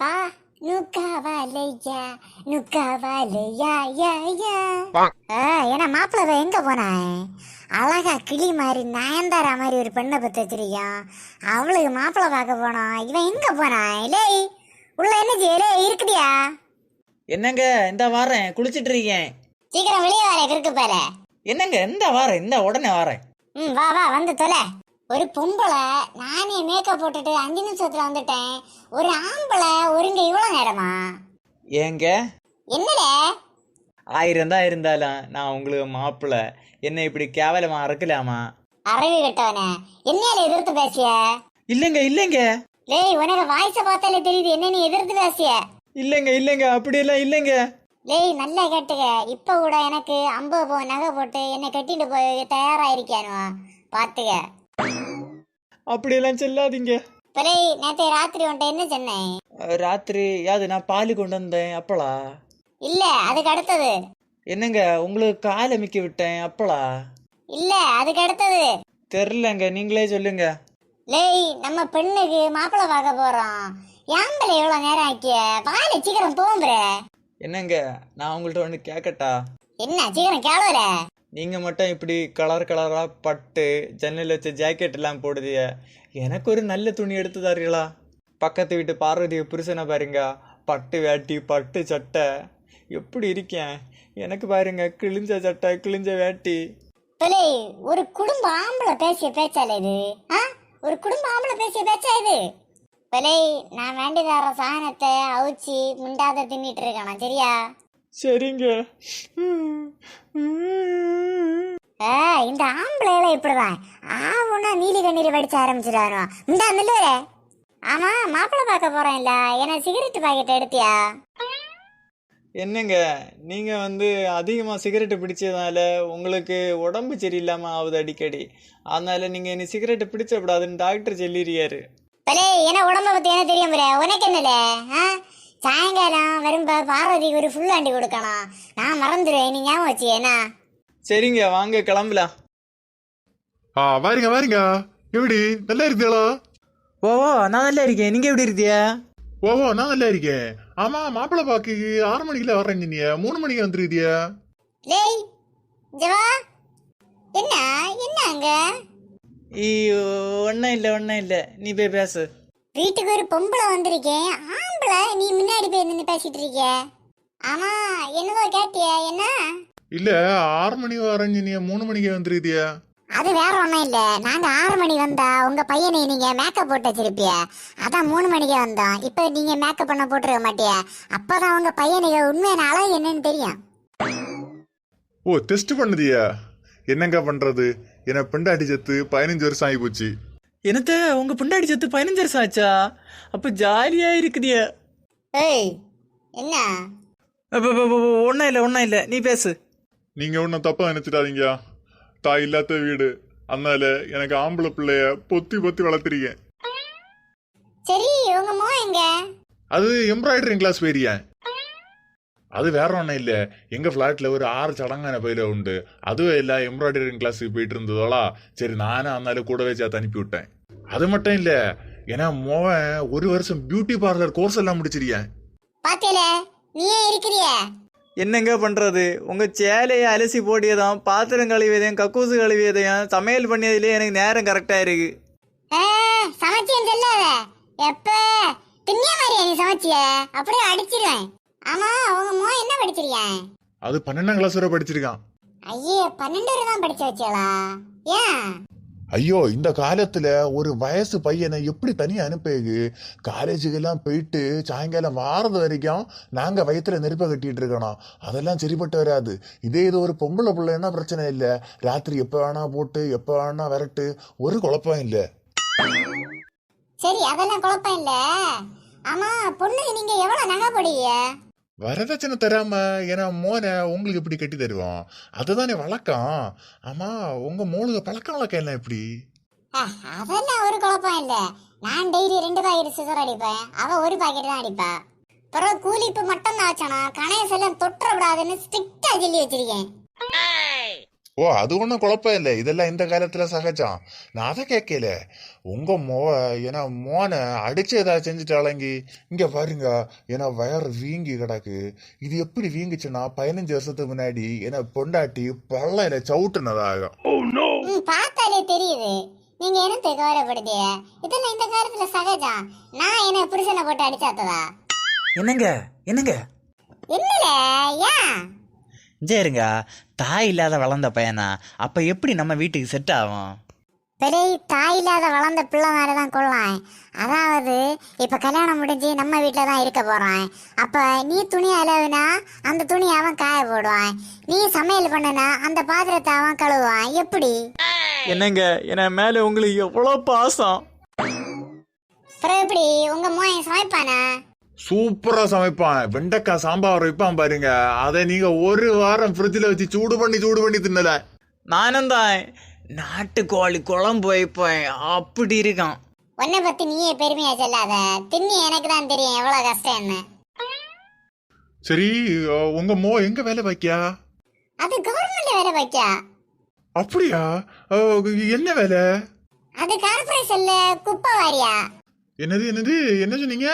பா நுக்காவாலையா நுக்காவாலையா யா யா. ஆ, ஏன்னா மாப்பிள்ளை எங்க போனாய் அழகா கிளி மாதிரி நயன்தாரா மாதிரி ஒரு பெண்ணை பத்தி வச்சிருக்கான் அவளுக்கு மாப்பிள்ளை பார்க்க போனோம் இவன் எங்க போனாய் லேய் உள்ள என்ன செய்யலே இருக்குதியா? என்னங்க இந்த வாரேன். குளிச்சிட்டு இருக்கேன். சீக்கிரம் வெளியே வர கிறுக்கு பாரு. என்னங்க இந்த வாரேன் இந்த உடனே வாரேன். ம் வா வா வந்து தொலை. ஒரு பொம்பளை நானே மேக்கப் போட்டுட்டு அஞ்சு நிமிஷத்துல வந்துட்டேன். ஒரு ஆம்பளை ஒருங்க இவ்வளவு நேரமா? ஏங்க? என்னடே? ஆயிரம் தான் இருந்தாலும் நான் உங்களுக்கு மாப்பிள்ளை என்னை இப்படி கேவலமா அறக்கலாமா? அறிவு கெட்டவனே. என்னையால எதிர்த்து பேசிய? இல்லைங்க இல்லைங்க. லேய் உனக்கு வாய்ஸ பார்த்தாலே தெரியுது. என்ன நீ எதிர்த்து பேசிய? இல்லைங்க இல்லைங்க. அப்படியெல்லாம் இல்லைங்க. லேய் நல்லா கேட்டுக்க. இப்ப கூட எனக்கு ஐம்பது பவுன் நகை போட்டு என்னை கட்டிட்டு போய் தயாராயிருக்கானோ பாத்துக்க அப்படியெல்லாம் சொல்லாதீங்க. லேய் நேற்று ராத்திரி உன்ட்ட என்ன சொன்னேன்? ராத்திரி யாது நான் பால் கொண்டு வந்தேன் அப்பளா? இல்ல அதுக்கு அடுத்தது. என்னங்க உங்களுக்கு கால் அமைக்க விட்டேன் அப்பளா? இல்ல அதுக்கு அடுத்தது. தெரிலங்க நீங்களே சொல்லுங்க. லேய் நம்ம பெண்ணுக்கு மாப்பிள்ளை பார்க்க போறோம். ஏம்பல எவ்வளவு நேரம் ஆக்கிய? வாயில சீக்கிரம் போம்புற. என்னங்க நான் உங்கள்ட்ட ஒன்று கேட்கட்டா என்ன சீக்கிரம் கேளல நீங்கள் மட்டும் இப்படி கலர் கலராக பட்டு ஜன்னல் வச்ச ஜாக்கெட் எல்லாம் போடுதிய எனக்கு ஒரு நல்ல துணி எடுத்து தரீங்களா? பக்கத்து வீட்டு பார்வதி புருஷனை பாருங்க. பட்டு வேட்டி பட்டு சட்டை. எப்படி இருக்கேன்? எனக்கு பாருங்க கிழிஞ்ச சட்டை கிழிஞ்ச வேட்டி. பிள்ளை ஒரு குடும்ப ஆம்பளை பேசிய பேச்சால இது? ஆ? ஒரு குடும்ப ஆம்பளை பேசிய பேச்சா இது? பிள்ளை நான் வேண்டி தர சாதனத்தை அவிச்சு முண்டாத தின்னிட்டு இருக்கானா சரியா? சரிங்க. ஆ, இந்த ஆம்பளைல இப்படிதான் ஆவுன்னா நீலி கண்ணீர் வடிச்ச ஆரம்பிச்சிடாரோ இந்த மில்லுவரே ஆமா மாப்பிள்ளை பார்க்க போறேன்ல. என்ன சிகரெட் பாக்கெட் எடுத்தியா? என்னங்க நீங்க வந்து அதிகமா சிகரெட் பிடிச்சதால உங்களுக்கு உடம்பு சரியில்லாம ஆகுது அடிக்கடி. அதனால நீங்க இனி சிகரெட் பிடிச்சக்கூடாதுன்னு டாக்டர் சொல்லிடுறாரு என்ன உடம்ப பத்தி என்ன தெரியும் உனக்கு என்னல? சாயங்காலம் வரும்ப பார்வதிக்கு ஒரு ஃபுல் ஆண்டி கொடுக்கணும். நான் மறந்துடுவேன். நீ ஞாபகம் வச்சு என்ன? சரிங்க வாங்க கிளம்பலாம். ஆ வாருங்க வாருங்க. எப்படி? நல்லா இருக்கீங்களா ஓ நான் நல்லா இருக்கேன். நீங்க எப்படி இருக்கியா? ஓவோ நான் நல்லா இருக்கேன். ஆமா மாப்பிள்ளை பாக்கு ஆறு மணிக்குல வர்றேன் நீ. மூணு மணிக்கு வந்துருக்கியா? லேய் ஜவா என்ன? என்ன அங்க? ஈ ஒன்றும் இல்லை ஒன்றும் இல்லை. நீ போய் பேசு. வீட்டுக்கு ஒரு பொம்பளை வந்திருக்கேன் ஆம்பளை நீ முன்னாடி போய் நின்று பேசிட்டு இருக்க ஆமா என்னதோ கேட்டியா என்ன? இல்ல ஆறு மணி வரேன் நீ மூணு மணிக்கு வந்துருக்கியா. அது வேற ஒண்ணும் இல்ல. நாங்க ஆறு மணி வந்தா உங்க பையனை நீங்க மேக்கப் போட்டு வச்சிருப்பிய. அதான் மூணு மணிக்கு வந்தோம். இப்ப நீங்க மேக்கப் பண்ண போட்டுருக்க மாட்டிய. அப்பதான் உங்க பையனுக்கு உண்மையான அழகு என்னன்னு தெரியும். ஓ டெஸ்ட் பண்ணுதியா. என்னங்க பண்றது? என்ன பெண்டாட்டி செத்து பதினஞ்சு வருஷம் ஆகி போச்சு. என்னத்த உங்க புண்டாடி செத்து பதினஞ்சு வருஷம் ஆச்சா? அப்ப ஜாலியா இருக்குதியா ஏய் என்ன? ஒன்றும் இல்லை ஒன்றும் இல்லை. நீ பேசு. நீங்க ஒன்னும் தப்பா நினைச்சிடாதீங்க. தாய் இல்லாத வீடு. அதனால எனக்கு ஆம்பளை பிள்ளைய பொத்தி பொத்தி வளர்த்துறீங்க. சரி உங்க மோ எங்க? அது எம்ப்ராய்டரிங் கிளாஸ் போயிருக்கேன் அது வேற ஒன்றும் இல்லை. எங்கள் ஃப்ளாட்டில் ஒரு ஆறு சடங்கான பயில உண்டு. அதுவும் இல்லை எம்ப்ராய்டரிங் கிளாஸுக்கு போயிட்டு இருந்ததோளா சரி நானும் அதனால கூடவே சேர்த்து அனுப்பி விட்டேன். அது மட்டும் இல்லை ஏன்னா மோவன் ஒரு வருஷம் பியூட்டி பார்லர் கோர்ஸ் எல்லாம் முடிச்சிருக்கேன் பாத்தியல நீயே இருக்கிறிய. என்னங்க பண்றது? உங்க சேலையை அலசி போடியதும் பாத்திரம் கழுவியதையும் கக்கூசு கழுவியதையும் சமையல் பண்ணியதுலயே எனக்கு நேரம் கரெக்டா இருக்கு. சமைச்சேன் சொல்லாத எப்ப திண்ணிய மாதிரியா நீ சமைச்சிய. அப்படியே அடிச்சிருவேன். ஆமா உங்க மோ என்ன படிச்சிருக்கேன் அது பன்னெண்டாம் கிளாஸ் வரை படிச்சிருக்கான். ஐயே பன்னெண்டு தான் படிச்சு வச்சாளா ஏன்? ஐயோ இந்த காலத்துல ஒரு வயசு பையனை எப்படி தனியா அனுப்புது காலேஜுக்கு எல்லாம் போயிட்டு சாயங்காலம் வாரது வரைக்கும் நாங்க வயித்துல நெருப்ப கட்டிட்டு இருக்கணும். அதெல்லாம் சரிப்பட்டு வராது. இதே இது ஒரு பொம்பளை பிள்ளைன்னா பிரச்சனை இல்லை. ராத்திரி எப்ப வேணா போட்டு எப்ப வேணா விரட்டு. ஒரு குழப்பம் இல்லை. சரி அதெல்லாம் குழப்பம் இல்ல. ஆமா பொண்ணுக்கு நீங்க எவ்வளவு நகை போடுவீங்க வரதட்சணை தராம ஏன்னா மோனை உங்களுக்கு எப்படி கட்டி தருவோம்? அதுதானே வழக்கம். ஆமா உங்க மோனுக்கு பழக்கம் வழக்கம் என்ன எப்படி அஹ், அதெல்லாம் ஒரு குழப்பம் இல்ல. நான் டெய்லி ரெண்டு பாக்கெட் சிசர் அடிப்பேன். அவ ஒரு பாக்கெட் தான் அடிப்பா. பிறகு கூலிப்பு மட்டும் தான் வச்சானா கணேசெல்லாம் தொற்றக்கூடாதுன்னு ஸ்ட்ரிக்டா சொல்லி வச்சிருக்கேன். ஓ அது ஒன்றும் குழப்பம் இல்லை. இதெல்லாம் இந்த காலத்துல சகஜம். நான் அதை கேட்கல. உங்க மோ ஏன்னா மோனை அடிச்சு ஏதாவது செஞ்சுட்டாலங்கி இங்க பாருங்க ஏன்னா வயறு வீங்கி கிடக்கு. இது எப்படி வீங்குச்சுன்னா பதினஞ்சு வருஷத்துக்கு முன்னாடி ஏன்னா பொண்டாட்டி பள்ளையில சவுட்டுனதாகும். ம் பார்த்தாலே தெரியுது. நீங்க என்னத்தை கவலைப்படுதிய இதெல்லாம் இந்த காலத்துல சகஜம். நான் என்ன புருஷனை போட்டு அடிச்சாத்ததா? என்னங்க? என்னங்க? என்னல ஏன்? சரிங்க. தாய் இல்லாத வளர்ந்த பையனா? அப்ப எப்படி நம்ம வீட்டுக்கு செட் ஆகும்? பெரிய தாய் இல்லாத வளர்ந்த பிள்ளை மாதிரி தான் கொள்ளான் அதாவது இப்ப கல்யாணம் முடிஞ்சு நம்ம வீட்டில் தான் இருக்க போறான். அப்ப நீ துணி அலவுனா அந்த துணி அவன் காய போடுவான். நீ சமையல் பண்ணனா அந்த பாத்திரத்தை அவன் கழுவுவான். எப்படி? என்னங்க என மேல உங்களுக்கு எவ்வளவு பாசம்? அப்புறம் எப்படி? உங்க மோயன் சமைப்பானா? சூப்பரா சமைப்பான். வெண்டைக்காய் சாம்பார் வைப்பான் பாருங்க. அதை நீங்க ஒரு வாரம் ஃப்ரிட்ஜில் வச்சு சூடு பண்ணி சூடு பண்ணி தின்னல. நானும் தான் நாட்டுக்கோழி குழம்பு வைப்பேன். அப்படி இருக்கான். உன்னை பத்தி நீயே பெருமையா சொல்லாத. தின்னி எனக்கு தான் தெரியும். எவ்வளவு கஷ்டம்னு சரி அஹ், உங்க மோ எங்க வேலை வைக்கியா அது கவர்மெண்ட் வேலை வைக்கா அப்படியா? என்ன வேலை? அது கார்பரேஷன்ல குப்பை வாரியா? என்னது என்னது? என்ன சொன்னீங்க?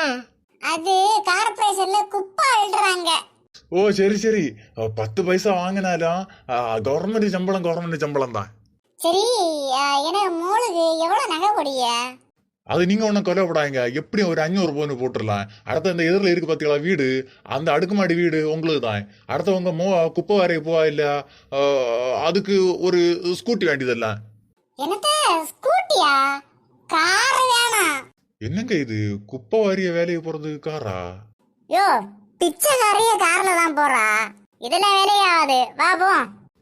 அது கார்பரேஷன்ல குப்பை அள்ளுறாங்க. ஓ சரி சரி. பத்து பைசா வாங்கினாலும் கவர்மெண்ட் சம்பளம் கவர்மெண்ட் சம்பளம் தான். சரி எனக்கு மோளுக்கு எவ்வளவு நகை கொடிய அது நீங்க ஒன்றும் கொலைப்படாங்க எப்படியும் ஒரு அஞ்சூறு பவுன் போட்டுடலாம். அடுத்த இந்த எதிரில் இருக்கு பார்த்தீங்களா வீடு. அந்த அடுக்குமாடி வீடு உங்களுக்கு தான். அடுத்த உங்க மோ குப்பை வரைய போவா இல்ல அதுக்கு ஒரு ஸ்கூட்டி வேண்டியதல்ல என்னத்த ஸ்கூட்டியா என்னங்க இது? குப்பை வாரிய வேலையை போறது காரா? யோ பிச்சைக்காரிய கார்ல தான் போறா. இதெல்லாம் வேலையாகாது வா போ.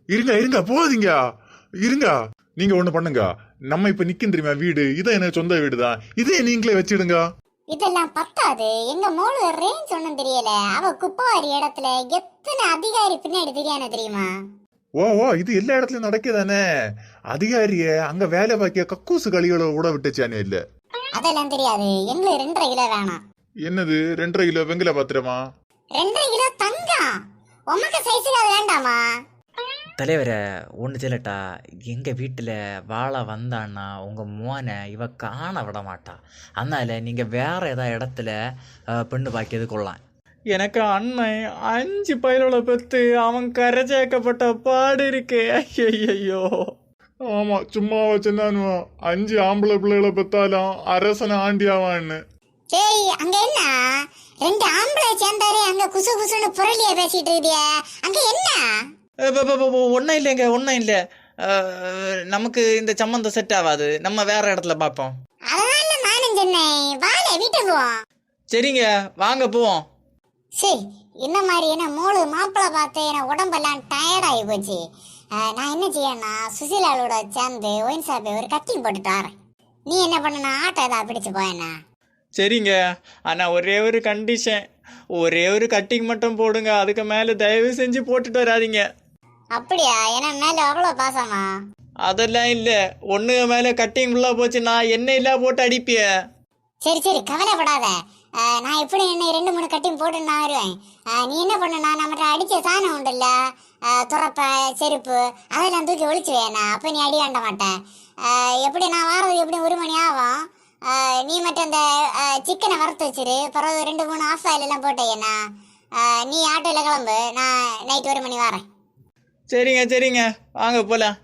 இருங்க இருங்க போகாதீங்க. இருங்க. நீங்க ஒண்ணு பண்ணுங்க. நம்ம இப்ப நிக்கும் தெரியுமா வீடு? இதான் எனக்கு சொந்த வீடு தான் இதே நீங்களே வச்சிடுங்க. இதெல்லாம் பத்தாது. எங்க மோளு ரேஞ்ச் ஒண்ணும் தெரியல. அவ குப்பை வாரி இடத்துல எத்தனை அதிகாரி பின்னாடி தெரியானு தெரியுமா? ஓ ஓ இது எல்லா இடத்துலயும் நடக்குதானே? அதிகாரிய அங்க வேலை பார்க்க கக்கூசு கழிகளை விட விட்டுச்சானே இல்ல. அதெல்லாம் தெரியாது. எங்களுக்கு ரெண்டரை கிலோ வேணாம். என்னது? ரெண்டரை கிலோ வெங்கல பாத்திரமா? ரெண்டரை கிலோ தங்கம் உமக்கு சைஸுக்கு அது வேண்டாமா? தலைவரை ஒன்று சொல்லட்டா எங்கள் வீட்டில் வாழ வந்தான்னா உங்கள் மோனை இவ காண விட மாட்டா. அதனால நீங்கள் வேற ஏதாவது இடத்துல பெண்ணு பாக்கியது கொள்ளலாம். எனக்கு அண்ணன் அஞ்சு பயிரோட பெத்து அவன் கரை சேர்க்கப்பட்ட பாடு இருக்கே. ஐயோ ஆமா சும்மா வச்சிருந்தானு அஞ்சு ஆம்பளை பிள்ளைகளை பெத்தாலும் அரசனை ஆண்டியாவான்னு. ஏய் அங்க என்ன? ரெண்டு ஆம்பளை சேர்ந்தாரு அங்க குசு குசுன்னு புரளிய பேசிட்டு இருக்கிய. அங்க என்ன? ஒன்றும் இல்லைங்க ஒன்றும் இல்லை. நமக்கு இந்த சம்மந்தம் செட் ஆகாது. நம்ம வேற இடத்துல பார்ப்போம். அதனால நானும் சொன்னேன். வீட்டுக்கு போவோம் சரிங்க வாங்க போவோம். சரி இந்த மாதிரி என்ன மூணு மாப்பிள்ளை பார்த்து என் உடம்பெல்லாம் டயர்ட் ஆகி போச்சு. நான் என்ன செய்யணும்னா சுசீலாவோட சேர்ந்து ஒயின் ஷாப்பை ஒரு கட்டிங் போட்டுட்டு வரேன். நீ என்ன பண்ணனா ஆட்டோ ஏதாவது பிடிச்சு போயண்ணா சரிங்க. ஆனால் ஒரே ஒரு கண்டிஷன் ஒரே ஒரு கட்டிங் மட்டும் போடுங்க. அதுக்கு மேலே தயவு செஞ்சு போட்டுட்டு வராதீங்க. அப்படியா? ஏன்னா மேல அவ்வளோ பாசமா? அதெல்லாம் இல்லை. ஒன்று மேலே கட்டிங் ஃபுல்லாக போச்சுன்னா எண்ணெய் இல்லா போட்டு அடிப்பிய சரி சரி. கவலைப்படாத. நான் எப்படி என்ன ரெண்டு மூணு கட்டியும் போட்டு நான் வருவேன்? நீ என்ன பண்ணுனா நம்மகிட்ட அடித்த சாணம் உண்டுல்ல அஹ், துறப்ப செருப்பு அதெல்லாம் தூக்கி ஒழிச்சு வேணா அப்போ நீ அடி வாண்ட மாட்டேன் எப்படி நான் வாரது எப்படி ஒரு மணி ஆகும்? நீ மட்டும் அந்த சிக்கனை வறுத்து வச்சிரு பிறகு ரெண்டு மூணு ஆஃப் ஆயில் எல்லாம் போட்டேன்னா நீ ஆட்டோவில் கிளம்பு நான் நைட் ஒரு மணி வரேன். சரிங்க சரிங்க. வாங்க போகலாம்